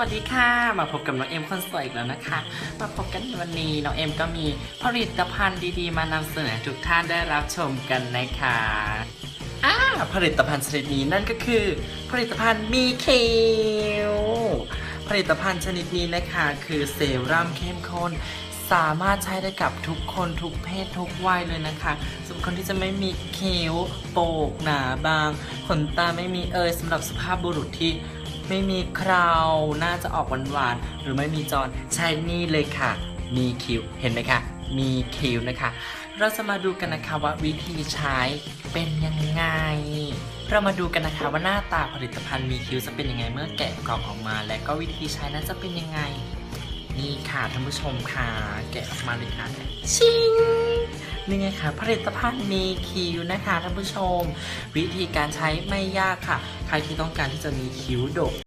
วัสดีค่ะ มาพบกับน้องเอ็มคนสวยอีกแล้วนะคะ มาพบกันวันนี้น้องเอ็มก็มีผลิตภัณฑ์ดีๆ มานำเสนอทุกท่านได้รับชมกันนะคะอ่าผลิตภัณฑ์ชนิดนี้นั่นก็คือ ผลิตภัณฑ์มีคิวผลิตภัณฑ์ชนิดนี้นะคะ คือเซรั่มเข้มข้นสามารถใช้ได้กับทุกคนทุกเพศทุกวัยเลยนะคะสำหรับคนที่จะไม่มีคิ้วโปกหนาบางขนตาไม่มีเอยสำหรับสภาพบุรุษที่ ไม่มีคราวน่าจะออกหวานๆหรือไม่มีจอนใช้นี่เลยค่ะ มีคิวเห็นไหมคะมีคิวนะคะ เราจะมาดูกันนะคะว่าวิธีใช้เป็นยังไง เรามาดูกันนะคะว่าหน้าตาผลิตภัณฑ์มีคิวจะเป็นยังไงเมื่อแกะกล่องออกมา และก็วิธีใช้นั้นจะเป็นยังไง นี่ค่ะท่านผู้ชมค่ะ แกะออกมาเลยค่ะ ชิง นี่ไงคะผลิตภัณฑ์มีคิวนะคะท่านผู้ชม วิธีการใช้ไม่ยากค่ะ ใครที่ต้องการที่จะมีคิ้วดก